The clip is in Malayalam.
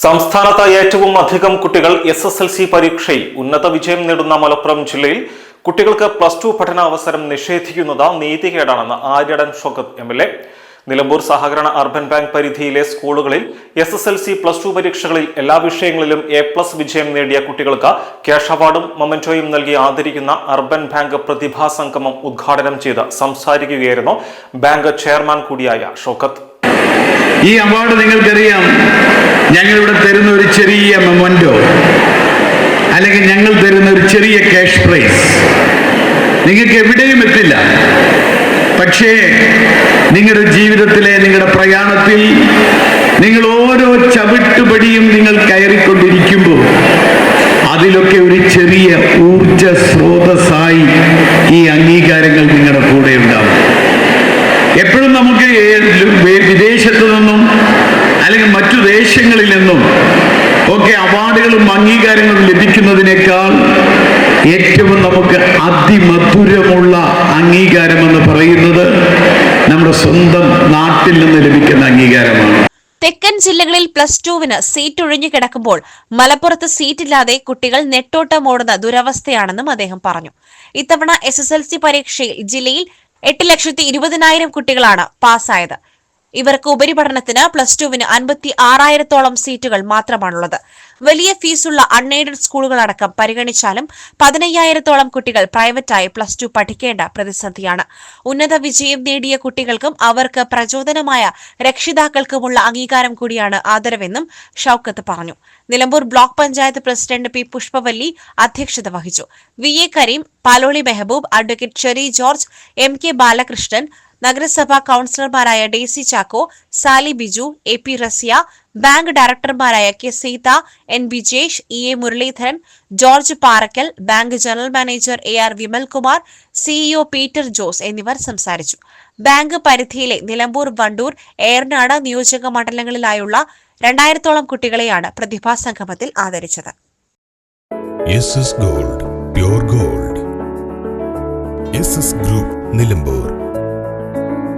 സംസ്ഥാനത്ത് ഏറ്റവും അധികം കുട്ടികൾ എസ് എസ് എൽ സി പരീക്ഷയിൽ ഉന്നത വിജയം നേടുന്ന മലപ്പുറം ജില്ലയിൽ കുട്ടികൾക്ക് പ്ലസ് ടു പഠനാവസരം നിഷേധിക്കുന്നത് നീതികേടാണെന്ന് Aryadan Shoukath M L A. Nilambur സഹകരണ അർബൻ ബാങ്ക് പരിധിയിലെ സ്കൂളുകളിൽ S S L C plus two പരീക്ഷകളിൽ എല്ലാ വിഷയങ്ങളിലും എ പ്ലസ് വിജയം നേടിയ കുട്ടികൾക്ക് ക്യാഷ് അവാർഡും മൊമെന്റോയും നൽകി ആദരിക്കുന്ന അർബൻ ബാങ്ക് പ്രതിഭാ സംഗമം ഉദ്ഘാടനം ചെയ്ത് സംസാരിക്കുകയായിരുന്നു ബാങ്ക് ചെയർമാൻ കൂടിയായ ഷോക്കത്ത് ഈ അവാർഡ് നിങ്ങൾക്കറിയാം. ഞങ്ങളിവിടെ തരുന്ന ഒരു ചെറിയ മെമന്റോ അല്ലെങ്കിൽ ഞങ്ങൾ തരുന്ന ഒരു ചെറിയ ക്യാഷ് പ്രൈസ് നിങ്ങൾക്ക് എവിടെയും എത്തില്ല. പക്ഷേ നിങ്ങളുടെ ജീവിതത്തിലെ നിങ്ങളുടെ പ്രയാണത്തിൽ നിങ്ങൾ ഓരോ ചവിട്ടുപടിയും നിങ്ങൾ കയറിക്കൊണ്ടിരിക്കുമ്പോൾ അതിലൊക്കെ ഒരു ചെറിയ ഊർജ സ്രോതസ്സായി ഈ അംഗീകാരങ്ങൾ നിങ്ങളുടെ കൂടെ ഉണ്ടാവും എപ്പോഴും നമുക്ക് ഏ- വി- വിദേശത്തു നിന്നും അല്ലെങ്കിൽ മറ്റു ദേശങ്ങളിൽ നിന്നും ഒക്കെ അവാർഡുകളും അംഗീകാരങ്ങളും ലഭിക്കുന്നതിനേക്കാൾ ഏറ്റവും നമുക്ക് അതിമധുരമുള്ള അംഗീകാരം എന്ന് പറയുന്നത് നമ്മുടെ സ്വന്തം നാട്ടിൽ നിന്ന് ലഭിക്കുന്ന അംഗീകാരമാണ്. തെക്കൻ ജില്ലകളിൽ പ്ലസ് ടുവിന് സീറ്റ് ഒഴിഞ്ഞു കിടക്കുമ്പോൾ മലപ്പുറത്ത് സീറ്റില്ലാതെ കുട്ടികൾ നെട്ടോട്ടമോടുന്ന ദുരവസ്ഥയാണെന്നും അദ്ദേഹം പറഞ്ഞു. ഇത്തവണ എസ് എസ് എൽ സി പരീക്ഷയിൽ ജില്ലയിൽ എട്ട് ലക്ഷത്തി ഇരുപതിനായിരം കുട്ടികളാണ് പാസ്സായത്. ഇവർക്ക് ഉപരിപഠനത്തിന് പ്ലസ് ടുവിന് അൻപത്തി ആറായിരത്തോളം സീറ്റുകൾ മാത്രമാണുള്ളത്. വലിയ ഫീസുള്ള അൺഎയ്ഡഡ് സ്കൂളുകളടക്കം പരിഗണിച്ചാലും പതിനയ്യായിരത്തോളം കുട്ടികൾ പ്രൈവറ്റായി പ്ലസ് ടു പഠിക്കേണ്ട പ്രതിസന്ധിയാണ്. ഉന്നത വിജയം നേടിയ കുട്ടികൾക്കും അവർക്ക് പ്രചോദനമായ രക്ഷിതാക്കൾക്കുമുള്ള അംഗീകാരം കൂടിയാണ് ആദരവെന്നും ഷൌക്കത്ത് പറഞ്ഞു. Nilambur block panchayat president P Pushpavalli അധ്യക്ഷത വഹിച്ചു. V A Kareem Paloli Mehaboob advocate Sherry George M K Balakrishnan നഗരസഭാ കൌൺസിലർമാരായ Daisy Chacko Sally Biju A P Rasiya bank ഡയറക്ടർമാരായ K Seetha N Bijesh E A Muraleedharan George Parakkal bank general manager A R Vimalkumar CEO Peter Jose എന്നിവർ സംസാരിച്ചു. ബാങ്ക് പരിധിയിലെ നിലമ്പൂർ വണ്ടൂർ ഏറനാട് നിയോജക മണ്ഡലങ്ങളിലായുള്ള രണ്ടായിരത്തോളം കുട്ടികളെയാണ് പ്രതിഭാ സംഗമത്തിൽ ആദരിച്ചത്. Gold gold. ഗ്രൂപ്പ് നിലമ്പൂർ.